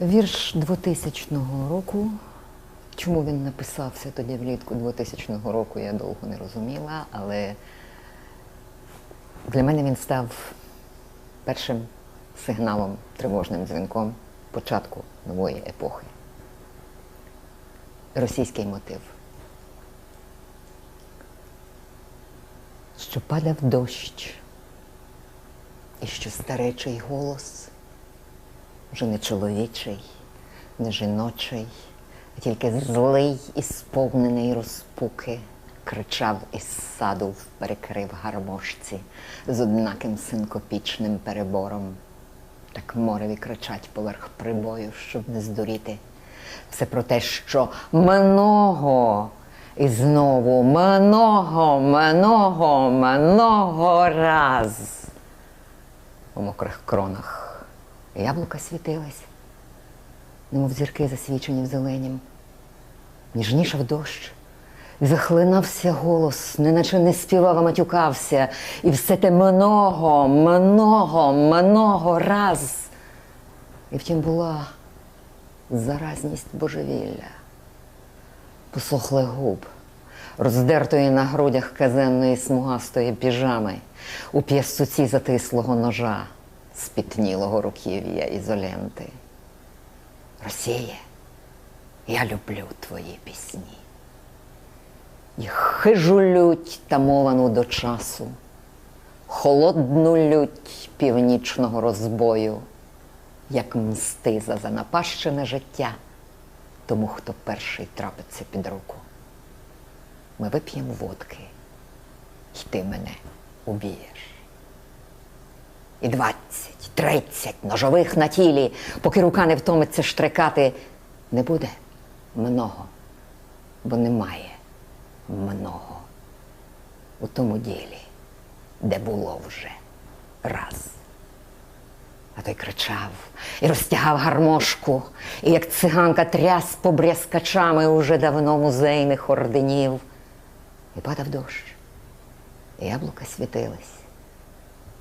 Вірш 2000 року. Чому він написався тоді влітку 2000 року, я довго не розуміла, але для мене він став першим сигналом, тривожним дзвінком початку нової епохи. Російський мотив. Що падав дощ, і що старечий голос вже не чоловічий, не жіночий, а тільки злий і сповнений розпуки, кричав із саду в перекрив гармошці з однаким синкопічним перебором. Так мореві кричать поверх прибою, щоб не здуріти. Все про те, що много і знову много, много, много раз у мокрих кронах яблука світились, немов зірки засвічені в зеленім. Ніжнішав дощ, захлинався голос, неначе не співав, а матюкався, і все те много, много, много раз. І втім була заразність божевілля, посохли губ, роздертої на грудях казенної смугастої піжами, у п'ясуці затислого ножа, спітнілого руків'я ізоленти. Росія, я люблю твої пісні. І хижу лють тамовану до часу, холодну лють північного розбою, як мсти за занапащене життя тому, хто перший трапиться під руку. Ми вип'ємо водки, і ти мене уб'єш. І двадцять, тридцять ножових на тілі, поки рука не втомиться штрикати, не буде много, бо немає много у тому ділі, де було вже раз. А той кричав і розтягав гармошку, і як циганка тряс побрязкачами уже давно музейних орденів. І падав дощ, і яблука світились,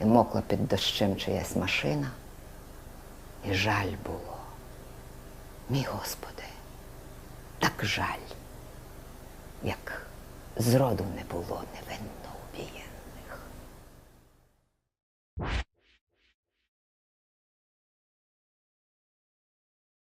і мокла під дощем чиясь машина, і жаль було. Мій Господи, так жаль, як зроду не було невинно убієн.